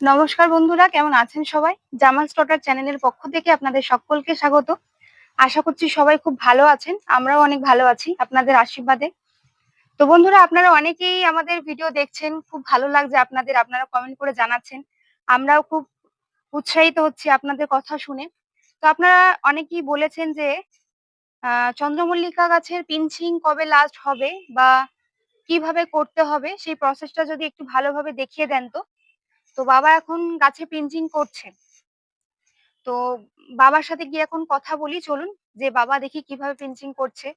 নমস্কার বন্ধুরা, কেমন আছেন সবাই? জামাল স্টটার চ্যানেলের পক্ষ থেকে আপনাদের সকলকে স্বাগত। আশা করছি সবাই খুব ভালো আছেন, আমরাও অনেক ভালো আছি আপনাদের আশীর্বাদে। তো বন্ধুরা, আপনারা অনেকেই আমাদের ভিডিও দেখছেন, খুব ভালো লাগছে আপনাদের, আপনারা কমেন্ট করে জানাচ্ছেন। আমরাও খুব উৎসাহিত হচ্ছি আপনাদের কথা শুনে। তো আপনারা অনেকেই বলেছেন যে চন্দ্রমল্লিকা গাছের পিঞ্চিং কবে লাস্ট হবে বা কীভাবে করতে হবে, সেই প্রসেসটা যদি একটু ভালোভাবে দেখিয়ে দেন তো। তো বাবা এখন গাছে পিঞ্চিং করছে। তো বাবার সাথে গিয়ে এখন কথা বলি চলুন যে বাবা দেখি কীভাবে পিঞ্চিং করছে।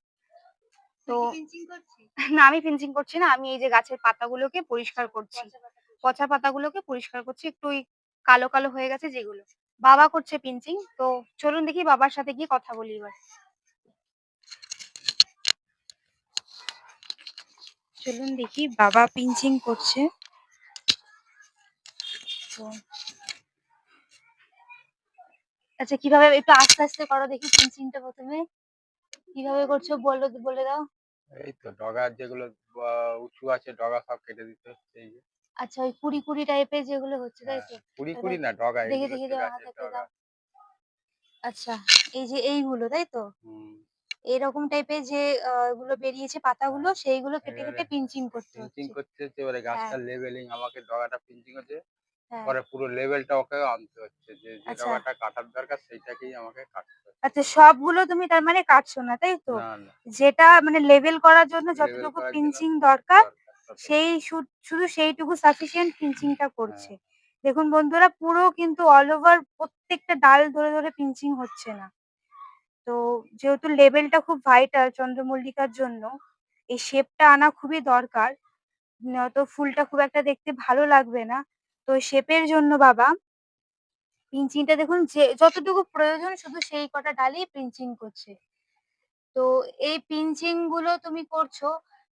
তো না আমি পিঞ্চিং করছি না আমি এই যে গাছের পাতাগুলোকে পরিষ্কার করছি। পচা পাতাগুলোকে? পরিষ্কার করছি একটু ওই কালো কালো হয়ে গেছে যেগুলো। বাবা করছে পিঞ্চিং তো চলুন দেখি বাবার সাথে গিয়ে কথা বলি এবার। চলুন দেখি বাবা পিঞ্চিং করছে। আচ্ছা কীভাবে একটু আস্তে আস্তে করো দেখি পিঞ্চিংটা প্রথমে। কীভাবে করছ বলো বলে দাও। এই তো ডগা যেগুলো উঁচু আছে ডগা সব কেটে দিতে হচ্ছে এই যে। আচ্ছা ওই কুড়ি কুড়ি টাইপের যেগুলো হচ্ছে তাই তো? হ্যাঁ, কুড়ি কুড়ি না ডগা দেখি দেখি দাও হাতে দাও। আচ্ছা এই যে এইগুলো তাই তো? হুম। এরকম টাইপের যে গুলো বেরিয়েছে পাতাগুলো সেইগুলো কেটে কেটে পিঞ্চিং করতে পিঞ্চিং করতে হচ্ছে এবারে গাছটার লেভেলিং আমাকে ডগাটা পিঞ্চিং হচ্ছে। হ্যাঁ পরে পুরো লেভেলটা ওকে আনতে হচ্ছে। যে যে আচ্ছা। ডগাটা কাটার দরকার সেইটাকেই আমাকে কাটতে হচ্ছে। আচ্ছা সবগুলো তুমি তার মানে কাটছো না তাই তো? না না। যেটা মানে লেভেল করার জন্য Level যতটুকু করার জন্য পিঞ্চিং দরকার। সেই শু- শুধু সেইটুকু সাফিসিয়েন্ট পিঞ্চিংটা করছে। দেখুন বন্ধুরা পুরো কিন্তু অল ওভার প্রত্যেকটা ডাল ধরে ধরে পিঞ্চিং হচ্ছে না। তো যেহেতু লেভেলটা খুব ভাইটাল চন্দ্রমল্লিকার জন্য এই শেপটা আনা খুবই দরকার। নয়তো ফুলটা খুব একটা দেখতে ভালো লাগবে না। তো শেপের জন্য বাবা পিঞ্চিংটা দেখুন যে যতটুকু প্রয়োজন শুধু সেই কটা ডালেই পিঞ্চিং করছে। তো এই পিঞ্চিংগুলো তুমি করছ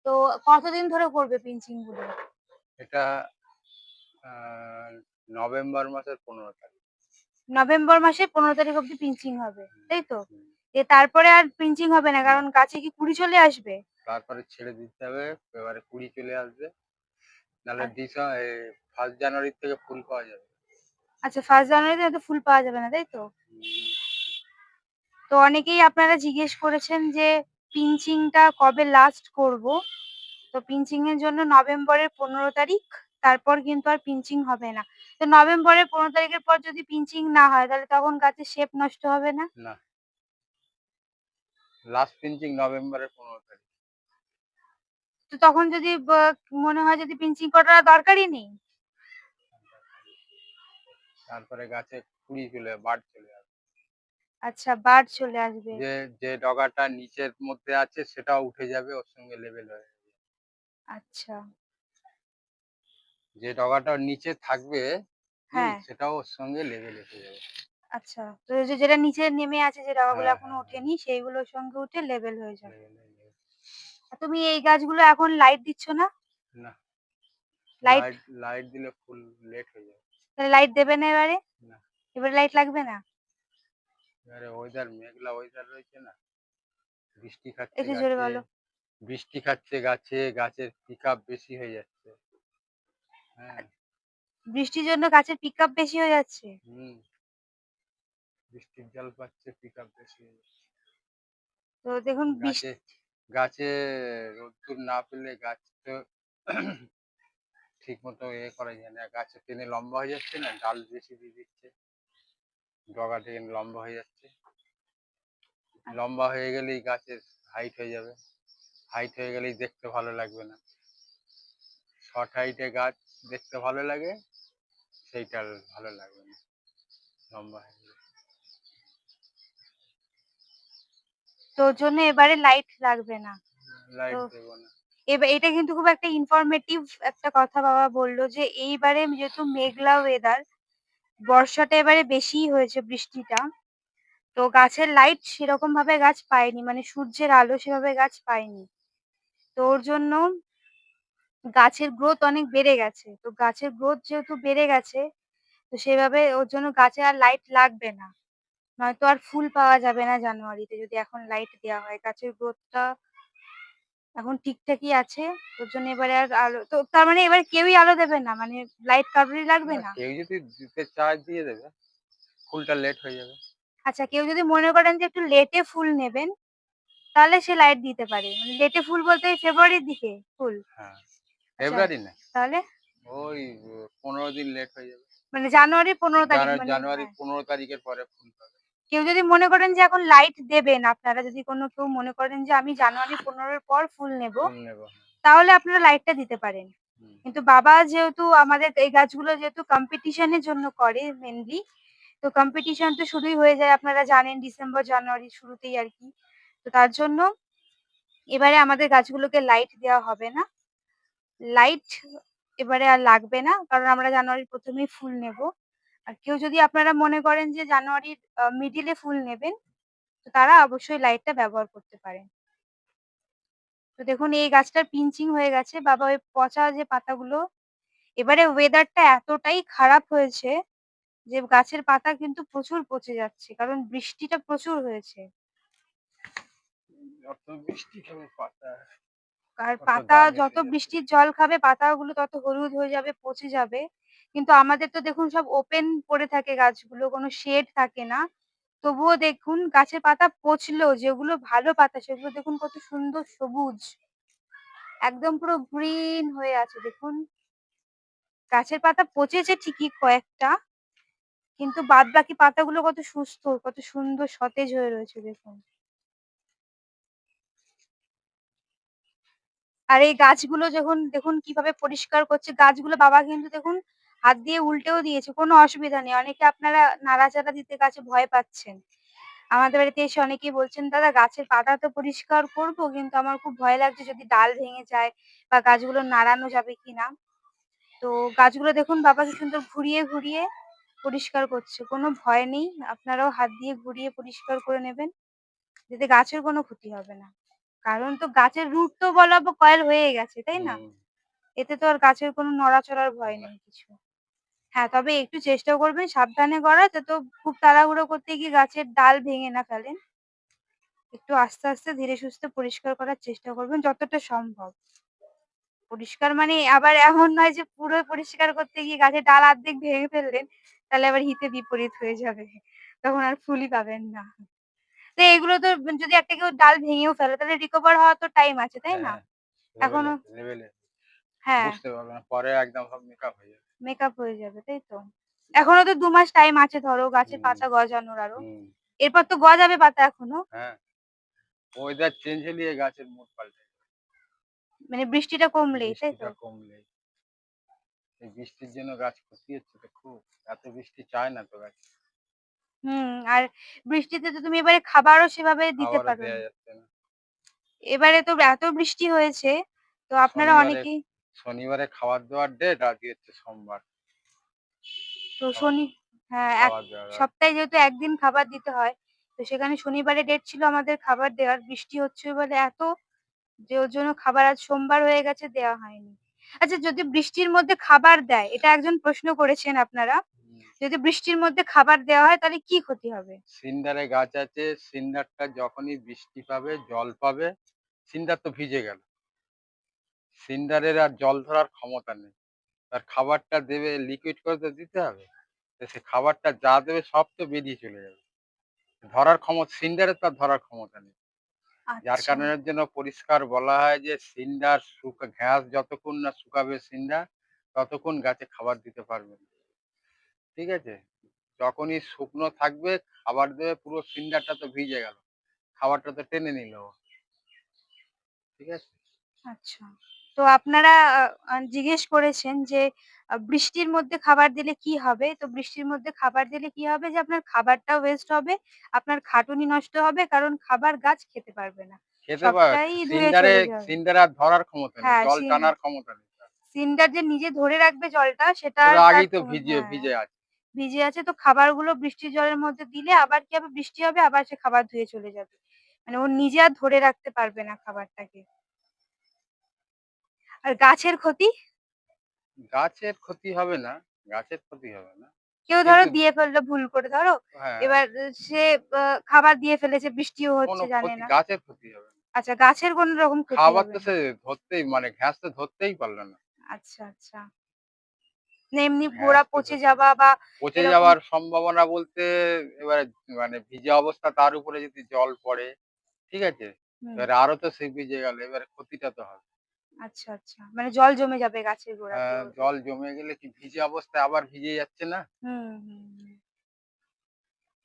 তো কতদিন ধরে করবে পিঞ্চিংগুলো এটা নভেম্বর মাসের পনেরো তারিখ। নভেম্বর মাসের পনেরো তারিখ অব্দি পিঞ্চিং হবে তাই তো। যে তারপরে আর পিঞ্চিং হবে না কারণ কাছে কি কুড়ি চলে আসবে? তারপরে ছেড়ে দিতে হবে এবারে কুড়ি চলে আসবে। নাহলে আচ্ছা। ফার্স্ট জানুয়ারি থেকে ফুল পাওয়া যাবে। আচ্ছা ফার্স্ট জানুয়ারিতে হয়তো ফুল পাওয়া যাবে না তাই তো? তো অনেকেই আপনারা জিজ্ঞেস করেছেন যে পিঞ্চিংটা কবে লাস্ট করব? তো পিঞ্চিং এর জন্য নভেম্বরের পনেরো তারিখ তারপর কিন্তু আর পিঞ্চিং হবে না। তো নভেম্বরের পনেরো তারিখের পর যদি পিঞ্চিং না হয় তাহলে তখন গাছের শেপ নষ্ট হবে না? না। লাস্ট পিঞ্চিং নভেম্বরের পনেরো তারিখ। তো তখন যদি মনে হয় যদি পিঞ্চিং করার দরকারই নেই? তারপরে গাছে কুড়ি চলে বাড় চলে আসবে। আচ্ছা বার্ড চলে আসবে। যে যে ডগাটা নিচের মধ্যে আছে সেটাও উঠে যাবে ওর সঙ্গে লেভেল হয়ে যাবে। আচ্ছা। যে ডগাটা নিচে থাকবে হ্যাঁ। সেটাও ওর সঙ্গে লেভেল হয়ে যাবে। আচ্ছা তো যে যেটা নিচে নেমে আছে যে ডগাগুলো হ্যাঁ, এখনও হ্যাঁ, ওঠেনি সেইগুলোর সঙ্গে উঠে লেভেল হয়ে যাবে। হয়ে তুমি এই গাছগুলো এখন লাইট দিচ্ছ না? না। লাইট লাইট লাইট দিলে ফুল লেট হয়ে যাবে। তাহলে লাইট দেবে না এবারে? এবারে লাইট লাগবে না? এবারে ওয়েদার মেঘলা ওয়েদার রয়েছে না। বৃষ্টি খাচ্ছে একটু জোরে বলো। বৃষ্টি খাচ্ছে গাছে গাছের পিক বেশি হয়ে যাচ্ছে। হ্যাঁ। বৃষ্টির জন্য গাছের পিক আপ বেশি হয়ে যাচ্ছে? হুম। বৃষ্টির জল পাচ্ছে পিক বেশি হয়ে যাচ্ছে। তো দেখুন গাছে গাছে রোদ্দুর না পেলে গাছ তো ঠিক মতো এ করা যায় না। গাছে টেনে লম্বা হয়ে যাচ্ছে না ডাল বেশি দিয়ে দিচ্ছে। ডগা টেনে লম্বা হয়ে যাচ্ছে। লম্বা হয়ে গেলেই গাছের হাইট হয়ে যাবে। হাইট হয়ে গেলেই দেখতে ভালো লাগবে না। শর্ট হাইটে গাছ দেখতে ভালো লাগে সেইটা ভালো লাগবে না। লম্বা হয়ে গেলে। তোর জন্য এবারে লাইট লাগবে না। লাইট দেবো না। এবার এটা কিন্তু খুব একটা ইনফরমেটিভ একটা কথা বাবা বলল যে, এইবারে যেহেতু মেঘলা ওয়েদার বর্ষাটা এবারে বেশিই হয়েছে বৃষ্টিটা। তো গাছের লাইট সেরকম ভাবে গাছ পায়নি মানে সূর্যের আলো সেভাবে গাছ পায়নি। তো ওর জন্য গাছের গ্রোথ অনেক বেড়ে গেছে। তো গাছের গ্রোথ যেহেতু বেড়ে গেছে, তো সেভাবে ওর জন্য গাছে আর লাইট লাগবে না। নয়তো আর ফুল পাওয়া যাবে না জানুয়ারিতে যদি এখন লাইট দেওয়া হয়। গাছের গ্রোথটা এখন ঠিকঠাকই আছে। ওর জন্য এবারে আর আলো তো তার মানে এবার কেউই আলো দেবে না? মানে লাইট কারোরই লাগবে না কেউ যদি দিতে চায় দিয়ে দেবে। ফুলটা লেট হয়ে যাবে। আচ্ছা কেউ যদি মনে করেন যে একটু লেটে ফুল নেবেন তাহলে সে লাইট দিতে পারে। মানে লেটে ফুল বলতে ফেব্রুয়ারির দিকে ফুল। হ্যাঁ ফেব্রুয়ারি না। তাহলে? ওই পনেরো দিন লেট হয়ে যাবে। মানে জানুয়ারি পনেরো তারিখ জানুয়ারি মানে জানুয়ারি হ্যাঁ। পনেরো তারিখের পরে ফুল পাবে। কেউ যদি মনে করেন যে এখন লাইট দেবেন আপনারা যদি কোনো কেউ মনে করেন যে আমি জানুয়ারি পনেরোর পর ফুল নেব নেব তাহলে আপনারা লাইটটা দিতে পারেন। কিন্তু বাবা যেহেতু আমাদের এই গাছগুলো যেহেতু কম্পিটিশনের জন্য করে মেনলি তো কম্পিটিশন তো শুরুই হয়ে যায় আপনারা জানেন ডিসেম্বর জানুয়ারি শুরুতেই আর কি। তো তার জন্য এবারে আমাদের গাছগুলোকে লাইট দেওয়া হবে না। লাইট এবারে আর লাগবে না কারণ আমরা জানুয়ারির প্রথমেই ফুল নেব। আর কেউ যদি আপনারা মনে করেন যে জানুয়ারির মিডিলে ফুল নেবেন তো তারা অবশ্যই লাইটটা ব্যবহার করতে পারেন। তো দেখুন এই গাছটার পিঞ্চিং হয়ে গেছে। বাবা ওই পচা যে পাতাগুলো এবারে ওয়েদারটা এতটাই খারাপ হয়েছে যে গাছের পাতা কিন্তু প্রচুর পচে যাচ্ছে কারণ বৃষ্টিটা প্রচুর হয়েছে। আর পাতা যত বৃষ্টির জল খাবে পাতাগুলো তত হলুদ হয়ে যাবে পচে যাবে। কিন্তু আমাদের তো দেখুন সব ওপেন পড়ে থাকে গাছগুলো, কোনো শেড থাকে না। তবুও দেখুন গাছের পাতা পচলো, যেগুলো ভালো পাতা, সেগুলো দেখুন কত সুন্দর সবুজ। একদম পুরো গ্রিন হয়ে আছে, দেখুন। গাছের পাতা পচেছে ঠিকই কয়েকটা, কিন্তু বাদ বাকি পাতাগুলো কত সুস্থ, কত সুন্দর সতেজ হয়ে রয়েছে, দেখুন। আর এই গাছগুলো যখন দেখুন কীভাবে পরিষ্কার করছে, গাছগুলো বাবা কিন্তু দেখুন হাত দিয়ে উল্টেও দিয়েছে কোনো অসুবিধা নেই। অনেকে আপনারা নাড়াচাড়া দিতে গাছে ভয় পাচ্ছেন। আমাদের বাড়িতে এসে অনেকেই বলছেন দাদা গাছের পাতা তো পরিষ্কার করব কিন্তু আমার খুব ভয় লাগছে যদি ডাল ভেঙে যায় বা গাছগুলো নাড়ানো যাবে কিনা? তো গাছগুলো দেখুন বাবা কি সুন্দর ঘুরিয়ে ঘুরিয়ে পরিষ্কার করছে। কোনো ভয় নেই আপনারাও হাত দিয়ে ঘুরিয়ে পরিষ্কার করে নেবেন যাতে গাছের কোনো ক্ষতি হবে না। কারণ তো গাছের রুট তো বলাবো কয়েল হয়ে গেছে তাই না? এতে তো আর গাছের কোনো নড়াচড়ার ভয় নেই কিছু। হ্যাঁ তবে একটু চেষ্টা করবেন সাবধানে করার যাতে খুব তাড়াহুড়ো করতে গিয়ে গাছের ডাল ভেঙে না ফেলেন। একটু আস্তে আস্তে ধীরে সুস্থে পরিষ্কার করার চেষ্টা করবেন যতটা সম্ভব। পরিষ্কার মানে আবার এমন নয় যে পুরো পরিষ্কার করতে গিয়ে গাছের ডাল অর্ধেক ভেঙে ফেললেন তাহলে আবার হিতে বিপরীত হয়ে যাবে। তখন আর ফুলই পাবেন না। তো এগুলো তো যদি একটা কেউ ডাল ভেঙেও ফেলে তাহলে রিকভার হওয়ার তো টাইম আছে তাই না? হ্যাঁ, এখনো- level এ- level এ হ্যাঁ। বুঝতে পারবে না পরে একদম সব মেকআপ হয়ে যাবে। মেকআপ হয়ে যাবে তাই তো? এখনও তো দু মাস টাইম আছে ধরো গাছের হুম। পাতা গজানোর আরও। হুম, এরপর তো গজাবে পাতা এখনও। হ্যাঁ। ওয়েদার চেঞ্জ হলে গাছের মুড পাল্টে। মানে বৃষ্টিটা কমলেই তাই তো? বৃষ্টিটা কমলে এই বৃষ্টির জন্য গাছ ক্ষতি হচ্ছে তো খুব। এত বৃষ্টি চায় না তো গাছ। হুম আর বৃষ্টিতে তো তুমি এবারে খাবারও সেভাবে দিতে খাবারও পারো দেয়া যাচ্ছে না। এবারে তো এত বৃষ্টি হয়েছে তো আপনারা অনেকেই শনিবারে খাবার দেওয়ার ডেট আজকে হচ্ছে সোমবার। তো শনি হ্যাঁ এক খাবার দেওয়ার সপ্তাহে যেহেতু একদিন খাবার দিতে হয় তো সেখানে শনিবারে ডেট ছিল আমাদের খাবার দেওয়ার। বৃষ্টি হচ্ছে বলে এত যে ওর জন্য খাবার আজ সোমবার হয়ে গেছে দেওয়া হয়নি। আচ্ছা যদি বৃষ্টির মধ্যে খাবার দেয় এটা একজন প্রশ্ন করেছেন আপনারা। হুম। যদি বৃষ্টির মধ্যে খাবার দেওয়া হয় তাহলে কি ক্ষতি হবে? সিন্ডারে গাছ আছে সিন্ডারটা যখনই বৃষ্টি পাবে জল পাবে সিন্ডার তো ভিজে গেল। সিন্ডারের আর জল ধরার ক্ষমতা নেই। তার খাবারটা দেবে লিকুইড করে তো দিতে হবে। সে খাবারটা যা দেবে সব তো বেরিয়ে চলে যাবে। ধরার ক্ষমতা সিন্ডারের তার ধরার ক্ষমতা নেই। যার আচ্ছা, কারণের জন্য পরিষ্কার বলা হয় যে সিন্ডার শুকা ঘাস যতক্ষণ না শুকাবে সিন্ডার ততক্ষণ গাছে খাবার দিতে পারবে না। ঠিক আছে? যখনই শুকনো থাকবে খাবার দেবে পুরো সিন্ডারটা তো ভিজে গেল। খাবারটা তো টেনে নিল ঠিক আছে? আচ্ছা। তো আপনারা জিজ্ঞেস করেছেন যে বৃষ্টির মধ্যে খাবার দিলে কি হবে? তো বৃষ্টির মধ্যে খাবার দিলে কি হবে? যে আপনার খাবারটাও ওয়েস্ট হবে আপনার খাটুনি নষ্ট হবে কারণ খাবার গাছ খেতে পারবে না। ধরার ক্ষমতা নেই হ্যাঁ, জল টানার ক্ষমতা নেই সিন্ডার যে নিজে ধরে রাখবে জলটা সেটা আগেই তো ভিজে হ্যাঁ, ভিজে আছে। ভিজে আছে তো খাবারগুলো বৃষ্টির জলের মধ্যে দিলে আবার কি হবে? বৃষ্টি হবে আবার সে খাবার ধুয়ে চলে যাবে। মানে ও নিজে আর ধরে রাখতে পারবে না খাবারটাকে। আর গাছের ক্ষতি? গাছের ক্ষতি হবে না গাছের ক্ষতি হবে না। কেউ ধরো দিয়ে ফেলল ভুল করে ধরো হ্যাঁ। এবার সে খাবার দিয়ে ফেলেছে বৃষ্টিও হচ্ছে জানে না। গাছের ক্ষতি হবে আচ্ছা গাছের কোনো রকম ক্ষতি খাবার তো সে ধরতেই মানে ঘ্যাস তো ধরতেই পারল না। আচ্ছা আচ্ছা। এমনি হ্যাঁ, গোড়া পচে যাওয়া বা পচে যাওয়ার সম্ভাবনা বলতে এবারে মানে ভিজে অবস্থা তার উপরে যদি জল পড়ে ঠিক আছে? এবারে আরও তো সে ভিজে গেল এবারে ক্ষতিটা তো হবে। আচ্ছা আচ্ছা। মানে জল জমে যাবে গাছের গোড়াতে হ্যাঁ, জল জমে গেলে কি ভিজে অবস্থায় আবার ভিজে যাচ্ছে না? হুম হুম হুম।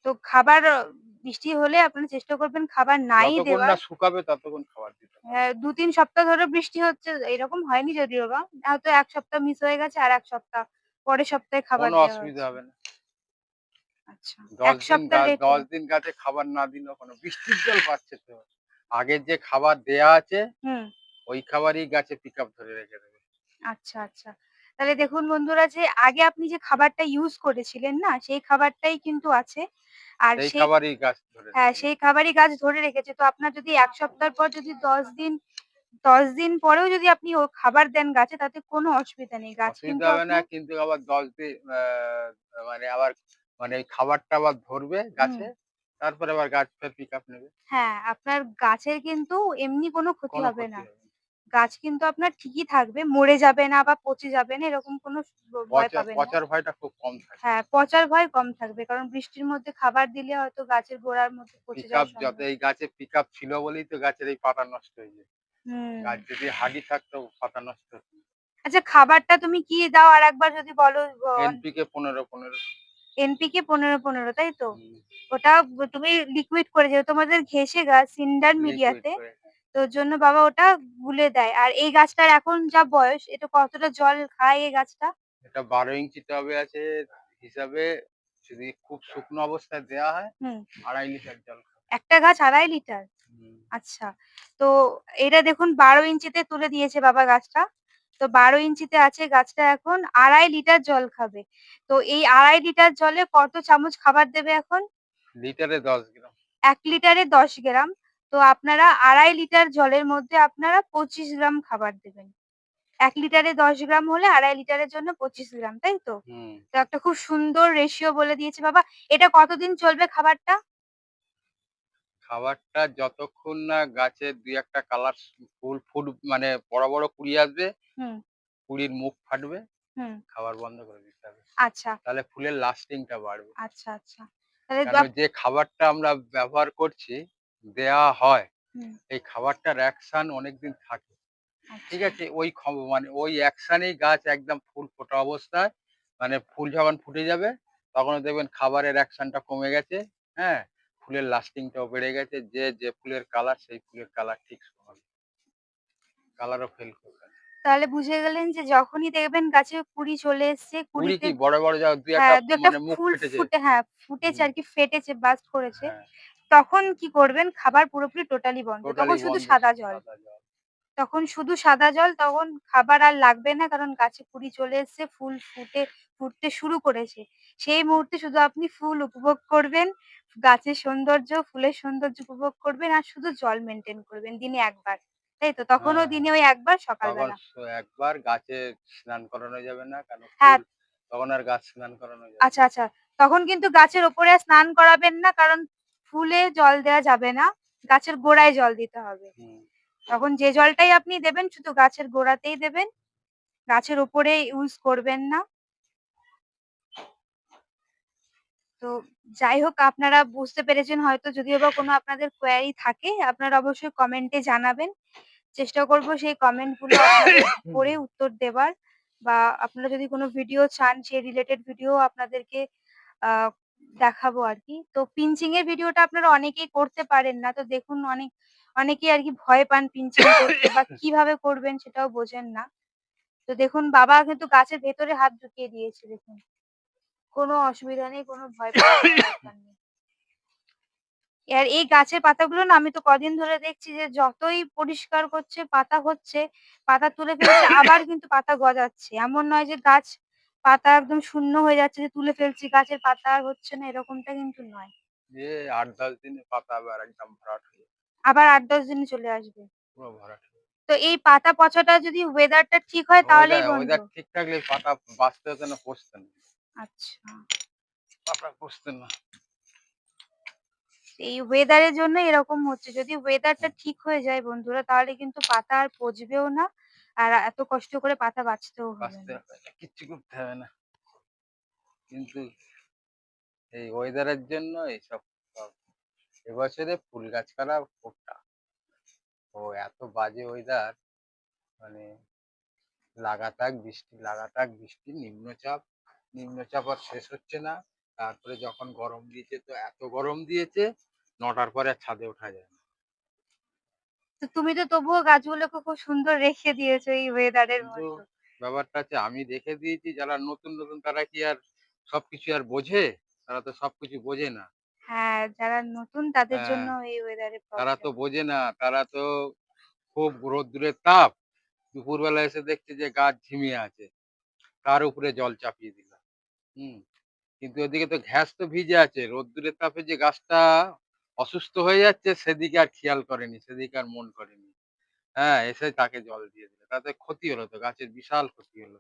তো খাবার আহ, বৃষ্টি হলে আপনারা চেষ্টা করবেন খাবার নাই যতক্ষণ দেওয়ার। না শুকাবে ততক্ষণ খাবার দিতে হবে। হ্যাঁ দু তিন সপ্তাহ ধরে বৃষ্টি হচ্ছে এরকম হয়নি যদিও বা। হয়তো এক সপ্তাহ মিস হয়ে গেছে আর এক সপ্তাহ পরের সপ্তাহে খাবার কোনো দেওয়া অসুবিধা হবে না। আচ্ছা দশ এক দিন সপ্তাহ গা- late দশ দিন গাছে খাবার না দিলেও কোনো বৃষ্টির জল পাচ্ছে তো। আগের যে খাবার দেয়া আছে হুম। ওই খাবারই গাছে পিক আপ ধরে রেখে দেবে। আচ্ছা আচ্ছা। তাহলে দেখুন বন্ধুরা যে আগে আপনি যে খাবারটা ইউজ করেছিলেন না সেই খাবারটাই কিন্তু আছে। আর সেই খাবারই গাছ ধরে হ্যাঁ সেই খাবারই গাছ ধরে রেখেছে। তো আপনার যদি এক সপ্তাহ পর যদি দশ দিন দশ দিন পরেও যদি আপনি ও খাবার দেন গাছে তাতে কোনো অসুবিধা নেই। গাছ কিন্তু হবে না কিন্তু আবার দশ দিন মানে আবার মানে ওই খাবারটা আবার ধরবে গাছে তারপরে আবার গাছ ফের পিক আপ নেবে। হ্যাঁ আপনার গাছের কিন্তু এমনি কোনো ক্ষতি হবে না। গাছ কিন্তু আপনার ঠিকই থাকবে মরে যাবে না বা পচে যাবে না এরকম কোনো ভয় পচা পাবেন না। পচার ভয়টা খুব কম থাকে হ্যাঁ পচার ভয় কম থাকবে কারণ বৃষ্টির মধ্যে খাবার দিলে হয়তো গাছের গোড়ার মধ্যে পচে পিক আপ সম্ভাবনা- এই গাছে পিক আপ ছিল বলেই তো গাছের এই পাতা নষ্ট হয়ে যায়। হুম। গাছ যদি হাডি থাকতো পাতা নষ্ট হতো। আচ্ছা খাবারটা তুমি কি দাও আর একবার যদি বলো এনপিকে পনেরো পনেরো। এনপিকে পনেরো পনেরো তাই তো? ওটা তুমি লিকুইড করে যেহেতু তোমাদের ঘেসে গাছ সিন্ডার মিডিয়াতে তোর জন্য বাবা ওটা গুলে দেয়। আর এই গাছটার এখন যা বয়স এটা কতটা জল খায় এই গাছটা? এটা বারো ইঞ্চি টবে আছে হিসাবে যদি খুব শুকনো অবস্থায় দেওয়া হয় আড়াই লিটার জল একটা গাছ আড়াই লিটার? আচ্ছা তো এটা দেখুন বারো ইঞ্চিতে তুলে দিয়েছে বাবা গাছটা। তো বারো ইঞ্চিতে আছে গাছটা এখন আড়াই লিটার জল খাবে। তো এই আড়াই লিটার জলে কত চামচ খাবার দেবে এখন? লিটারে দশ গ্রাম। এক লিটারে দশ গ্রাম। তো আপনারা আড়াই লিটার জলের মধ্যে আপনারা পঁচিশ গ্রাম খাবার দেবেন। এক লিটারে দশ গ্রাম হলে আড়াই লিটারের জন্য পঁচিশ গ্রাম তাই তো? হুম। তো একটা খুব সুন্দর রেশিও বলে দিয়েছে। বাবা এটা কতদিন চলবে খাবারটা? খাবারটা যতক্ষণ না গাছে দুই একটা কালার ফুল ফুল মানে বড় বড় কুড়ি আসবে হুম। কুড়ির মুখ ফাটবে হুম। খাবার বন্ধ করে দিতে হবে। আচ্ছা। তাহলে ফুলের লাস্টিংটা বাড়বে। আচ্ছা আচ্ছা। তাহলে যে খাবারটা আমরা ব্যবহার করছি দেয়া হয় এই খাবারটার অ্যাকশন অনেকদিন থাকে। আচ্ছা, ঠিক আছে? ওই মানে ওই অ্যাকশনেই গাছ একদম ফুল ফোটা অবস্থায় মানে ফুল যখন ফুটে যাবে তখন দেখবেন খাবারের অ্যাকশনটা কমে গেছে হ্যাঁ? ফুলের লাস্টিংটাও বেড়ে গেছে যে যে ফুলের কালার সেই ফুলের কালার ঠিক হবে কালারও ফেল করবে তাহলে বুঝে গেলেন যে যখনই দেখবেন গাছে কুড়ি চলে এসছে কুড়ি কি বড় বড় যা দুই হ্যাঁ একটা মানে ফুল ফুটে হ্যাঁ ফুটেছে আর কি ফেটেছে বাস্ট করেছে। হ্যাঁ, তখন কি করবেন? খাবার পুরোপুরি টোটালি বন্ধ। তখন শুধু সাদা জল। তখন শুধু সাদা জল তখন খাবার আর লাগবে না কারণ গাছে কুড়ি চলে এসছে ফুল ফুটে ফুটতে শুরু করেছে। সেই মুহূর্তে শুধু আপনি ফুল উপভোগ করবেন গাছের সৌন্দর্য ফুলের সৌন্দর্য উপভোগ করবেন আর শুধু জল মেনটেন করবেন দিনে একবার। তাই তো? তখনও হ্যাঁ। দিনে ওই একবার সকালবেলা। একবার গাছে স্নান করানো যাবে না কারণ হ্যাঁ। তখন আর গাছ স্নান করানো যাবে না। আচ্ছা আচ্ছা। তখন কিন্তু গাছের ওপরে আর স্নান করাবেন না কারণ ফুলে জল দেওয়া যাবে না গাছের গোড়ায় জল দিতে হবে। তখন যে জলটাই আপনি দেবেন শুধু গাছের গোড়াতেই দেবেন গাছের ওপরে ইউজ করবেন না। তো যাই হোক আপনারা বুঝতে পেরেছেন হয়তো যদিও বা কোনো আপনাদের কোয়ারি থাকে আপনারা অবশ্যই কমেন্টে জানাবেন। চেষ্টা করব সেই কমেন্টগুলো পড়ে উত্তর দেবার বা আপনারা যদি কোনো ভিডিও চান সেই রিলেটেড ভিডিও আপনাদেরকে আহ, দেখাবো আর কি তো পিঞ্চিং এর ভিডিওটা আপনারা অনেকেই করতে পারেন না। তো দেখুন অনেক অনেকেই আর কি ভয় পান পিঞ্চিং করতে বা কীভাবে করবেন সেটাও বোঝেন না। তো দেখুন বাবা কিন্তু গাছের ভেতরে হাত ঢুকিয়ে দিয়েছে দেখুন। কোনো অসুবিধা নেই কোনো ভয় পাওয়ার দরকার নেই। আর এই গাছের পাতাগুলো না আমি তো কদিন ধরে দেখছি যে যতই পরিষ্কার করছে পাতা হচ্ছে পাতা তুলে ফেলছে আবার কিন্তু পাতা গজাচ্ছে। এমন নয় যে গাছ পাতা একদম শূন্য হয়ে যাচ্ছে যে তুলে ফেলছি গাছের পাতা আর হচ্ছে না এরকমটা কিন্তু নয়। এ আট দশ দিনে পাতা আবার একদম ভরাট হয়ে আবার আট দশ দিনে চলে আসবে। পুরো ভরাট তো এই পাতা পচাটা যদি ওয়েদারটা ঠিক হয় তাহলেই বন্ধ। weather ঠিক থাকলে পাতা বাঁচতে হতো না পচতে না। আচ্ছা। পাতা পচতে না। এই এর জন্য এরকম হচ্ছে। যদি ওয়েদারটা ঠিক হয়ে যায় বন্ধুরা তাহলে কিন্তু পাতা আর পচবেও না। আর এত কষ্ট করে পাতা বাঁচতেও হবে বাঁচতে না। হবে না, কিচ্ছু করতে হবে না। কিন্তু এই এর জন্য এইসব সব। এবছরে ফুল গাছ করা খুব tough এত বাজে ওয়েদার মানে লাগাতার বৃষ্টি লাগাতার বৃষ্টি নিম্নচাপ, নিম্নচাপ আর শেষ হচ্ছে না। তারপরে যখন গরম দিয়েছে তো এত গরম দিয়েছে নটার পরে আর ছাদে ওঠা যায় না। তো তুমি তো তবুও গাছগুলোকে খুব সুন্দর রেখে দিয়েছ এই এর কিন্তু ব্যাপারটা হচ্ছে আমি রেখে দিয়েছি যারা নতুন, নতুন তারা কি আর সবকিছু আর বোঝে? তারা তো সবকিছু বোঝে না। হ্যাঁ, যারা নতুন তাদের হ্যাঁ। জন্য এই এর তারা তো। বোঝে না। তারা তো খুব রোদ্দুরের তাপ, দুপুরবেলা এসে দেখছে যে গাছ ঝিমিয়ে আছে। তার উপরে জল চাপিয়ে দিল। হুম? কিন্তু ওদিকে তো ঘ্যাস তো ভিজে আছে। রোদ্দুরের তাপে যে গাছটা অসুস্থ হয়ে যাচ্ছে সেদিকে আর খেয়াল করেনি, সেদিকে আর মন করেনি। হ্যাঁ, এসে তাকে জল দিয়ে দিল। তাতে ক্ষতি হলো তো, গাছের বিশাল ক্ষতি হলো।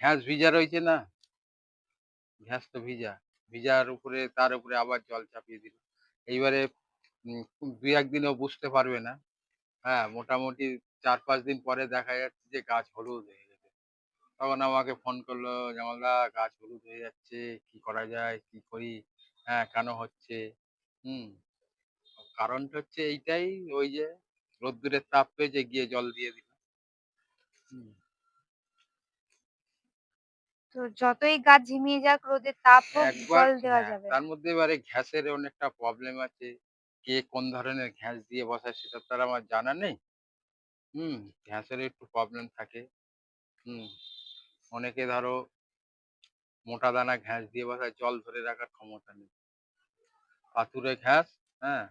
ঘ্যাস ভিজা রয়েছে না? ঘ্যাস তো ভিজা। ভিজার উপরে তার উপরে আবার জল চাপিয়ে দিল। এইবারে উম ২-১ দিন ও বুঝতে পারবে না। হ্যাঁ, মোটামুটি ৪-৫ দিন পরে দেখা যাচ্ছে যে গাছ হলুদ হয়ে গেছে। তখন আমাকে ফোন করল, "জামালদা গাছ হলুদ হয়ে যাচ্ছে, কি করা যায়? কি করি? হ্যাঁ, কেন হচ্ছে?" হুম? কারণটা হচ্ছে এইটাই ওই যে রোদ্দুরের তাপ পেয়েছে গিয়ে জল দিয়ে দিল। তো যতই গাছ ঝিমিয়ে যাক রোদের তাপ জল দেওয়া হ্যাঁ, যাবে তার মধ্যে এবারে ঘ্যাসের অনেকটা প্রবলেম আছে। কে কোন ধরনের ঘ্যাস দিয়ে বসায় সেটা তো আমার জানা নেই। হুম? ঘ্যাসের একটু প্রবলেম থাকে। হুম? অনেকে ধরো মোটা দানা ঘ্যাস দিয়ে বসায় জল ধরে রাখার ক্ষমতা নেই। পাথুরে ঘ্যাস, হ্যাঁ?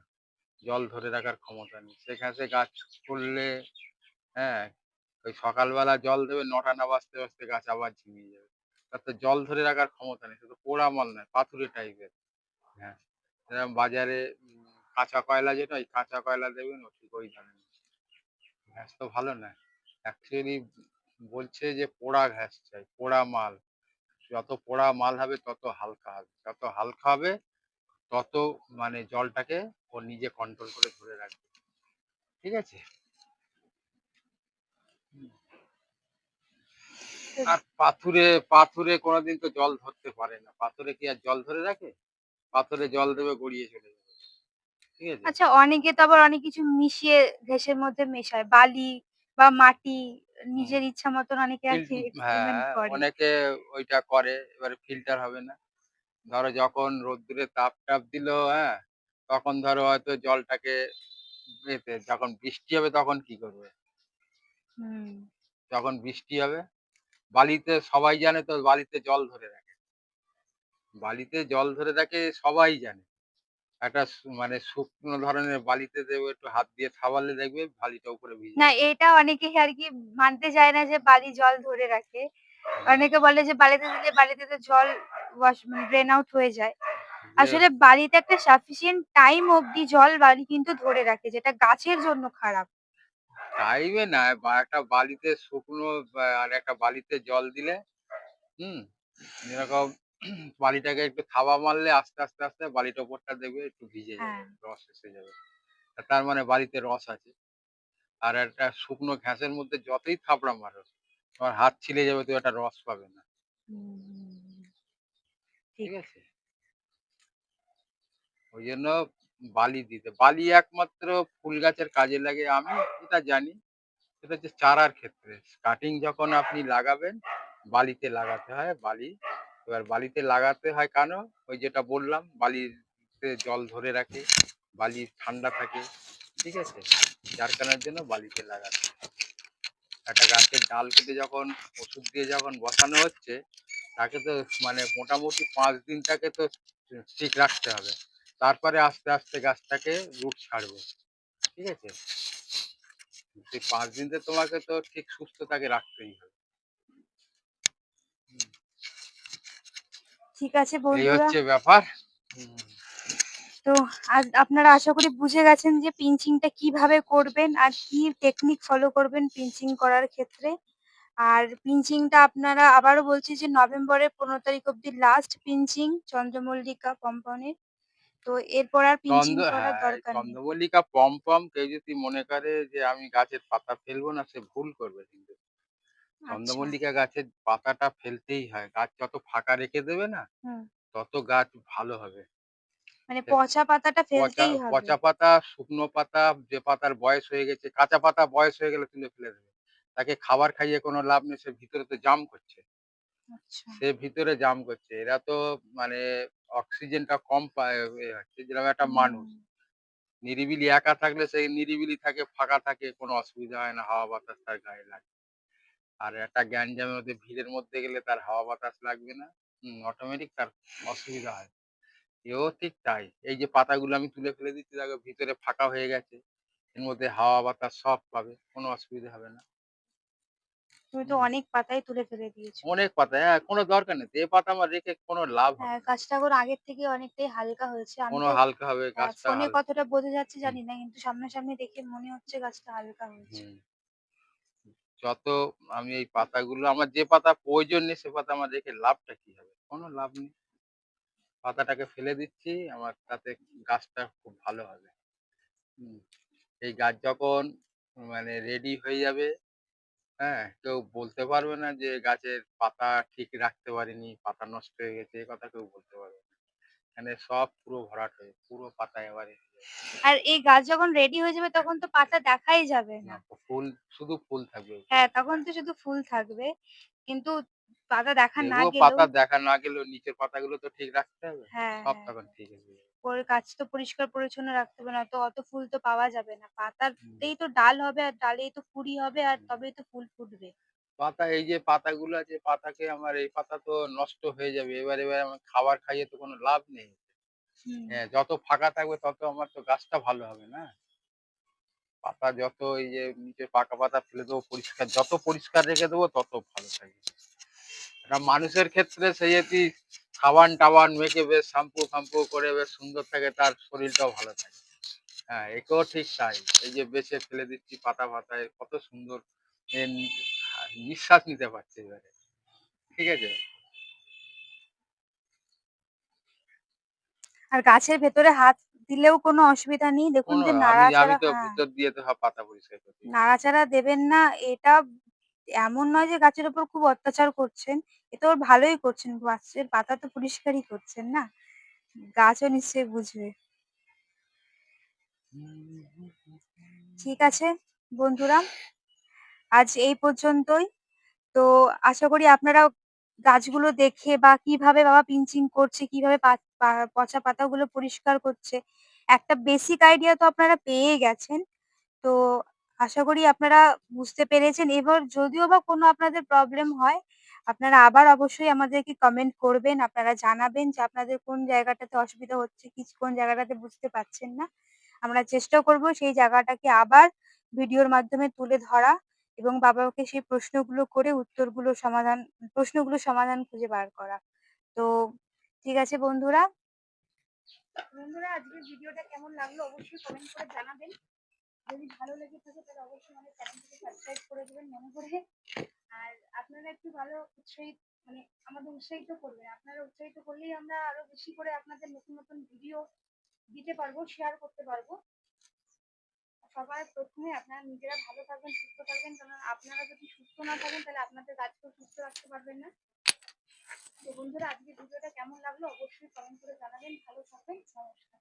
জল ধরে রাখার ক্ষমতা নেই। সে ঘ্যাসে গাছ করলে হ্যাঁ, ওই সকালবেলা জল দেবে নটা না বাজতে, বাজতে গাছ আবার ঝিমিয়ে যাবে। তার তো জল ধরে রাখার ক্ষমতা নেই। শুধু পোড়া মাল নয়, পাথুরে টাইপের হ্যাঁ বাজারে কাঁচা কয়লা যেটা, ওই কাঁচা কয়লা দেবেন ও ঠিক ওই ধরনের। ঘ্যাস তো ভালো নয়। অ্যাকচুয়ালি বলছে যে পোড়া ঘ্যাস চাই, পোড়া মাল। যত পোড়া মাল হবে তত হালকা হবে। যত হালকা হবে তত মানে জলটাকে ও নিজে কন্ট্রোল করে ধরে রাখবে। ঠিক আছে? আর পাথুরে, পাথুরে কোনদিন তো জল ধরতে পারে না। পাথরে কি আর জল ধরে রাখে? পাথরে জল দেবে গড়িয়ে চলে যাবে। ঠিক আছে? আচ্ছা অনেকে তো আবার অনেক কিছু মিশিয়ে ঘ্যাসের মধ্যে মেশায়। বালি বা মাটি নিজের ইচ্ছা মতন অনেকে আরকি এক্সপেরিমেন্ট হ্যাঁ, করে। অনেকে ওইটা করে। এবারে ফিল্টার হবে না। ধরো যখন রোদ্দুরে তাপ-টাপ দিল, হ্যাঁ? তখন ধরো হয়তো জলটাকে এতে যখন বৃষ্টি হবে তখন কি করবে? হুম। যখন বৃষ্টি হবে, বালিতে সবাই জানে তো বালিতে জল ধরে রাখে। বালিতে জল ধরে রাখে সবাই জানে। একটা মানে শুকনো ধরনের বালিতে দেবে একটু হাত দিয়ে থাবালে দেখবে বালিটা উপরে ভিজে না। এটা অনেকেই আরকি মানতে চায় না যে বালি জল ধরে রাখে। অনেকে বলে যে বালিতে দিলে বালিতে তো জল ওয়াশ মানে ড্রেন আউট হয়ে যায়। আসলে বালিতে একটা সাফিসিয়েন্ট টাইম অবধি জল বালি কিন্তু ধরে রাখে যেটা গাছের জন্য খারাপ। টাইমে না বা একটা বালিতে শুকনো আর একটা বালিতে জল দিলে, হুম? যেরকম বালিটাকে একটু থাবা মারলে আস্তে, আস্তে, আস্তে বালিটা উপরটা দেখবে একটু ভিজে যাবে, হ্যাঁ। রস এসে যাবে। তার মানে বালিতে রস আছে। আর একটা শুকনো ঘাসের মধ্যে যতই থাপড়া মারো, তোমার হাত ছিলে যাবে তুমি একটা রস পাবে না। ঠিক। আছে? ওই জন্য বালি দিতে বালি একমাত্র ফুল গাছের কাজে লাগে আমি যেটা জানি সেটা হচ্ছে চারার ক্ষেত্রে। স্টার্টিং যখন আপনি লাগাবেন বালিতে লাগাতে হয় বালি। এবার বালিতে লাগাতে হয় কেন? ওই যেটা বললাম বালিতে জল ধরে রাখে, বালি ঠান্ডা থাকে। ঠিক আছে? যার কারণের জন্য বালিতে লাগাতে হয়। একটা গাছের ডাল কেটে যখন ওষুধ দিয়ে যখন বসানো হচ্ছে, তাকে তো মানে মোটামুটি পাঁচ দিন তাকে তো ঠিক রাখতে হবে। তারপরে আস্তে, আস্তে গাছটাকে রুট ছাড়বে। ঠিক আছে? সেই পাঁচ দিন তো তোমাকে তো ঠিক সুস্থ তাকে রাখতেই হবে। ঠিক আছে এই হচ্ছে ব্যাপার। তো আজ আপনারা আশা করি বুঝে গেছেন যে পিঞ্চিং টা কীভাবে করবেন আর কি টেকনিক ফলো করবেন পিঞ্চিং করার ক্ষেত্রে। আর পিঞ্চিং টা আপনারা আবারও বলছি যে নভেম্বরের ১৫ তারিখ অব্দি লাস্ট পিঞ্চিং চন্দ্রমল্লিকা কোম্পানির। তো এরপর আর পিঞ্চিং করার হ্যাঁ দরকার নেই। চন্দ্রমল্লিকা পম কেউ যদি মনে করে যে আমি গাছের পাতা ফেলব না সে ভুল করবে কিন্তু। আচ্ছা। চন্দ্রমল্লিকা গাছের পাতাটা ফেলতেই হয়। গাছ যত ফাঁকা রেখে দেবে না তত গাছ ভালো হবে। মানে পচা পাতাটা পচা ফেলতেই হবে। পচা পাতা শুকনো পাতা যে পাতার বয়স হয়ে গেছে কাঁচা পাতা বয়স হয়ে গেলে তুলে ফেলে দেবে। তাকে খাবার খাইয়ে কোনো লাভ নেই সে ভিতরে তো জাম করছে। আচ্ছা। সে ভিতরে জাম করছে। এরা তো মানে অক্সিজেনটা কম পায় এ হচ্ছে যেরকম একটা মানুষ। হুম, নিরিবিলি একা থাকলে সে নিরিবিলি থাকে ফাঁকা থাকে কোনো অসুবিধা হয় না হাওয়া বাতাস তার গায়ে লাগে। আর একটা গ্যাঞ্জামের মধ্যে ভিড়ের মধ্যে গেলে তার হাওয়া বাতাস লাগবে না। হুম অটোমেটিক তার অসুবিধা হয়। এও ঠিক তাই। এই যে পাতাগুলো আমি তুলে ফেলে দিচ্ছি দেখো ভিতরে ফাঁকা হয়ে গেছে। এর মধ্যে হাওয়া বাতাস সব পাবে কোনো অসুবিধা হবে না। তুমি তো অনেক পাতাই তুলে ফেলে দিয়েছ। অনেক পাতা হ্যাঁ কোনো দরকার নেই। তো এ পাতা আমার রেখে কোনো লাভ হবে হ্যাঁ। গাছটা এখন আগের থেকে অনেকটাই হালকা হয়েছে। আমি কোনো হালকা হবে আহ, গাছটা ফোনে কতটা বোঝা যাচ্ছে জানি না কিন্তু সামনাসামনি দেখে মনে হচ্ছে গাছটা হালকা হয়েছে। যত আমি এই পাতাগুলো আমার যে পাতা প্রয়োজন নেই সে পাতা আমার রেখে লাভটা কি হবে? কোনো লাভ নেই। পাতাটাকে ফেলে দিচ্ছি আমার তাতে গাছটা খুব ভালো হবে। এই গাছ যখন মানে রেডি হয়ে যাবে হ্যাঁ কেউ বলতে পারবে না যে গাছের পাতা ঠিক রাখতে পারিনি পাতা নষ্ট হয়ে গেছে এ কথা কেউ বলতে পারবে না। এখানে সব পুরো ভরাট হয়ে পুরো পাতা এবারে আর এই গাছ যখন রেডি হয়ে যাবে তখন তো পাতা দেখাই যাবে না ফুল শুধু ফুল থাকবে। হ্যাঁ তখন তো শুধু ফুল থাকবে। কিন্তু পাতা দেখা না গেলেও পাতা দেখা না গেলেও নিচের পাতাগুলো তো ঠিক রাখতে হবে। হ্যাঁ সব হ্যাঁ তখন ঠিক আছে। পরে গাছ তো পরিষ্কার পরিচ্ছন্ন রাখতে হবে না তো অত ফুল তো পাওয়া যাবে না। পাতাতেই তো ডাল হবে আর ডালেই তো কুড়ি হবে আর তবেই তো ফুল ফুটবে। পাতা এই যে পাতাগুলো আছে পাতাকে আমার এই পাতা তো নষ্ট হয়ে যাবে। এবার এবার আমার খাবার খাইয়ে তো কোনো লাভ নেই। হ্যাঁ যত ফাঁকা থাকবে তত আমার তো গাছটা ভালো হবে না। পাতা যত এই যে নিচে পাকা পাতা ফেলে দেবো পরিষ্কার যত পরিষ্কার রেখে দেবো তত ভালো থাকবে। এটা মানুষের ক্ষেত্রে সেই যদি সাবান টাবান মেখে বেশ শ্যাম্পু ফাম্পু করে বেশ সুন্দর থাকে তার শরীরটাও ভালো থাকে। হ্যাঁ একেও ঠিক তাই। এই যে বেছে ফেলে দিচ্ছি পাতা পাতায় কত সুন্দর নিঃশ্বাস নিতে পারছে এবারে। ঠিক আছে? আর গাছের ভেতরে হাত দিলেও কোনো অসুবিধা নেই। দেখুন যে নাড়াচাড়া আমি তো হ্যাঁ। ভিতর দিয়ে তো সব পাতা পরিষ্কার নাড়াচাড়া দেবেন না এটা এমন নয় যে গাছের ওপর খুব অত্যাচার করছেন, এ তো ওর ভালোই করছেন। গাছের পাতা তো পরিষ্কারই করছেন না? গাছও নিশ্চয়ই বুঝবে। ঠিক আছে বন্ধুরা, আজ এই পর্যন্তই। তো আশা করি আপনারা গাছগুলো দেখে বা কীভাবে বাবা পিঞ্চিং করছে, কীভাবে পচা পাতাগুলো পরিষ্কার করছে, একটা বেসিক আইডিয়া তো আপনারা পেয়ে গেছেন। তো আশা করি আপনারা বুঝতে পেরেছেন। এবার যদিও বা কোনো আপনাদের প্রবলেম হয়, আপনারা আবার অবশ্যই আমাদেরকে কমেন্ট করবেন। আপনারা জানাবেন যে আপনাদের কোন জায়গাটাতে অসুবিধা হচ্ছে, কি, কোন জায়গাটাতে বুঝতে পারছেন না। আমরা চেষ্টা করব সেই জায়গাটাকে আবার ভিডিওর মাধ্যমে তুলে ধরা এবং বাবাকে সেই প্রশ্নগুলো করে উত্তরগুলো সমাধান, প্রশ্নগুলো সমাধান খুঁজে বার করা। তো ঠিক আছে বন্ধুরা। বন্ধুরা, আজকের ভিডিওটা কেমন লাগল অবশ্যই কমেন্ট করে জানাবেন। যদি ভালো লেগে থাকে, তাহলে অবশ্যই আমাদের চ্যানেলটিকে সাবস্ক্রাইব করে দেবেন মনে করে। আর আপনারা একটু ভালো উৎসাহিত মানে আমাদের উৎসাহিত করবেন। আপনারা উৎসাহিত করলেই আমরা আরও বেশি করে আপনাদের নতুন নতুন ভিডিও দিতে পারব শেয়ার করতে পারব। সবার প্রথমে আপনারা নিজেরা ভালো থাকবেন, সুস্থ থাকবেন। কারণ আপনারা যদি সুস্থ না থাকেন, তাহলে আপনাদের গাছকেও সুস্থ রাখতে পারবেন না। তো বন্ধুরা আজকে ভিডিওটা কেমন লাগল অবশ্যই কমেন্ট করে জানাবেন। ভালো থাকবেন, নমস্কার।